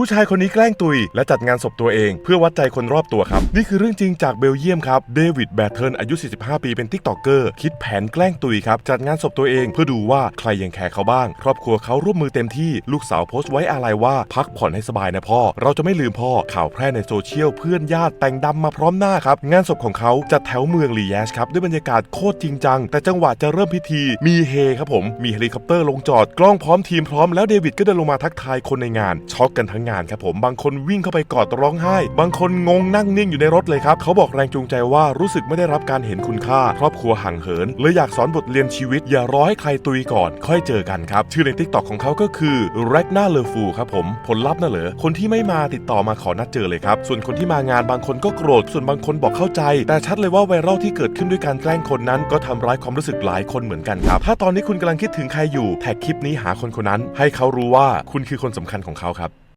ผู้ชายคนนี้แกล้งตุย และจัดงานศพตัวเอง เพื่อวัดใจคนรอบตัวครับ นี่คือเรื่องจริงจากเบลเยียมครับเดวิดแบทเทิร์นอายุ 45 ปีเป็นทิกตอกเกอร์คิดแผนแกล้งตุยครับจัดงานศพตัวเอง เพื่อดูว่าใครยังแคร์เขาบ้าง ครอบครัวเขาร่วมมือเต็มที่ลูกสาวโพสต์ไว้อาลัยว่าพักผ่อนให้สบายนะพ่อ เราจะไม่ลืมพ่อข่าวแพร่ในโซเชียลเพื่อนญาติแต่งดำมาพร้อมหน้าครับงานศพของเขาจัดแถวเมืองลีแยชครับด้วยบรรยากาศโคตรจริงจัง แต่จังหวะจะเริ่มพิธีมีเฮครับผมมีเฮลิคอปเตอร์ลงจอดกล้องพร้อมทีมพร้อมแล้วเดวิดก็เดินลงมาทักทายคนในงานช็อกกันทั้งงานครับผมบางคนวิ่งเข้าไปกอดร้องไห้ บางคนงงนั่งนิ่งอยู่ในรถเลยครับเขาบอกแรงจูงใจว่ารู้สึกไม่ได้รับการเห็นคุณค่า ครอบครัวห่างเหินเลยอยากสอนบทเรียนชีวิต อย่ารอให้ใครตุยก่อน ค่อยเจอกันครับ ชื่อในทิกตอกของเขาก็คือ r a g n a l e f u ครับผมผลลัพธ์น่ะเหรอคนที่ไม่มาติดต่อมาขอนัดเจอเลยครับ ส่วนคนที่มางานบางคนก็โกรธส่วนบางคนบอกเข้าใจ แต่ชัดเลยว่าไวรัลที่เกิดขึ้นด้วยการแกล้งคนนั้น ก็ทำร้ายความรู้สึกหลายคนเหมือนกันครับถ้าตอนนี้คุณกำลังคิดถึงใครอยู่แท็กคลิปนี้หาคนคนนั้น ให้เขารู้ว่าคุณคือคนสำคัญของเขาครับ